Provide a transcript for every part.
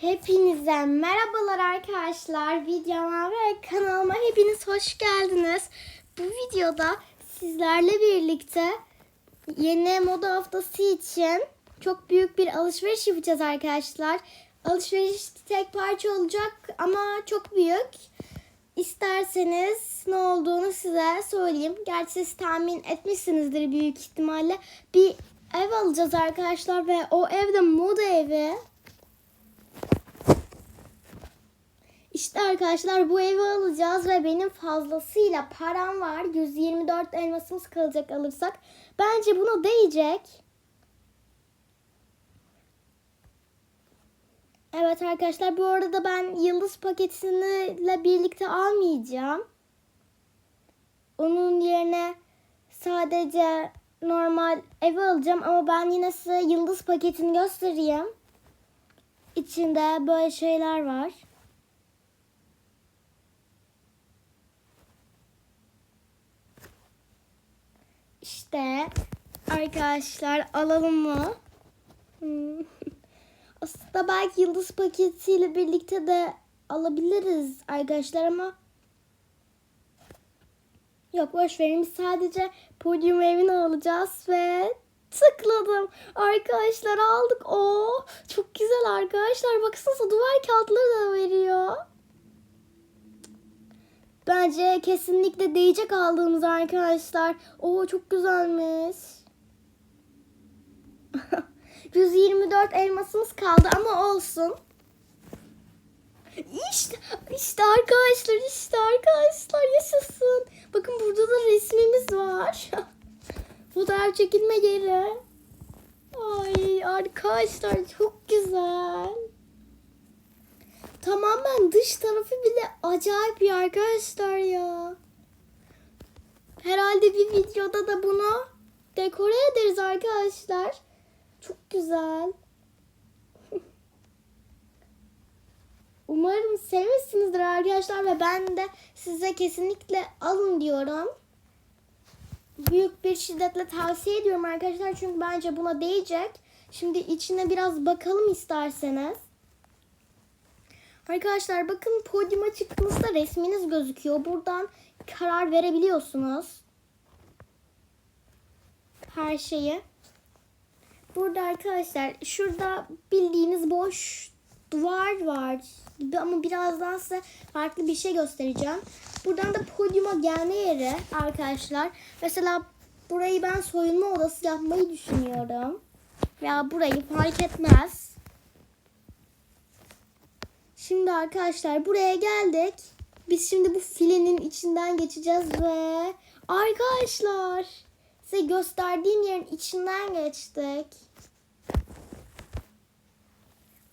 Hepinize merhabalar arkadaşlar. Videoma ve kanalıma hepiniz hoş geldiniz. Bu videoda sizlerle birlikte yeni moda haftası için çok büyük bir alışveriş yapacağız arkadaşlar. Alışveriş tek parça olacak ama çok büyük. İsterseniz ne olduğunu size söyleyeyim. Gerçi siz tahmin etmişsinizdir büyük ihtimalle. Bir ev alacağız arkadaşlar ve o evde moda evi. İşte arkadaşlar bu evi alacağız ve benim fazlasıyla param var. 124 elmasımız kalacak alırsak. Bence buna değecek. Evet arkadaşlar bu arada ben yıldız paketiyle birlikte almayacağım. Onun yerine sadece normal evi alacağım ama ben yine size yıldız paketini göstereyim. İçinde böyle şeyler var. İşte arkadaşlar alalım mı? Hmm. Aslında belki yıldız paketiyle birlikte de alabiliriz arkadaşlar ama yok boş verin sadece podyum evini alacağız ve tıkladım. Arkadaşlar aldık. O çok güzel arkadaşlar. Baksanıza duvar kağıtları da veriyor. Bence kesinlikle değecek aldığımız arkadaşlar. Oo çok güzelmiş. 124 elmasımız kaldı ama olsun. İşte, işte arkadaşlar işte arkadaşlar yaşasın. Bakın burada da resmimiz var. Fotoğraf çekilme yeri. Ay arkadaşlar çok güzel. Tamamen dış tarafı bile acayip bir arkadaşlar ya. Herhalde bir videoda da bunu dekore ederiz arkadaşlar. Çok güzel. Umarım sevmişsinizdir arkadaşlar ve ben de size kesinlikle alın diyorum. Büyük bir şiddetle tavsiye ediyorum arkadaşlar çünkü bence buna değecek. Şimdi içine biraz bakalım isterseniz. Arkadaşlar bakın podyuma çıktığınızda resminiz gözüküyor. Buradan karar verebiliyorsunuz. Her şeyi. Burada arkadaşlar şurada bildiğiniz boş duvar var ama birazdan size farklı bir şey göstereceğim. Buradan da podyuma gelme yeri arkadaşlar. Mesela burayı ben soyunma odası yapmayı düşünüyorum. Ya burayı fark etmez. Şimdi arkadaşlar buraya geldik. Biz şimdi bu filenin içinden geçeceğiz ve arkadaşlar size gösterdiğim yerin içinden geçtik.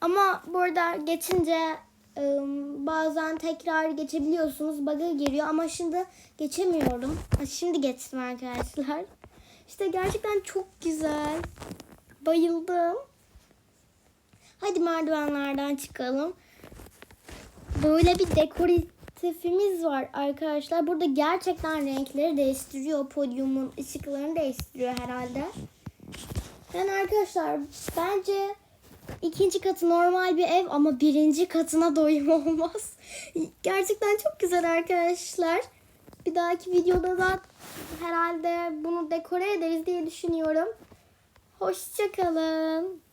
Ama burada geçince ım, bazen tekrar geçebiliyorsunuz. Bug'a giriyor ama şimdi geçemiyorum. Şimdi geçtim arkadaşlar. İşte gerçekten çok güzel. Bayıldım. Hadi merdivenlerden çıkalım. Böyle bir dekoratifimiz var arkadaşlar. Burada gerçekten renkleri değiştiriyor. Podyumun ışıklarını değiştiriyor herhalde. Yani arkadaşlar bence ikinci katı normal bir ev ama birinci katına doyum olmaz. Gerçekten çok güzel arkadaşlar. Bir dahaki videoda da herhalde bunu dekore ederiz diye düşünüyorum. Hoşçakalın.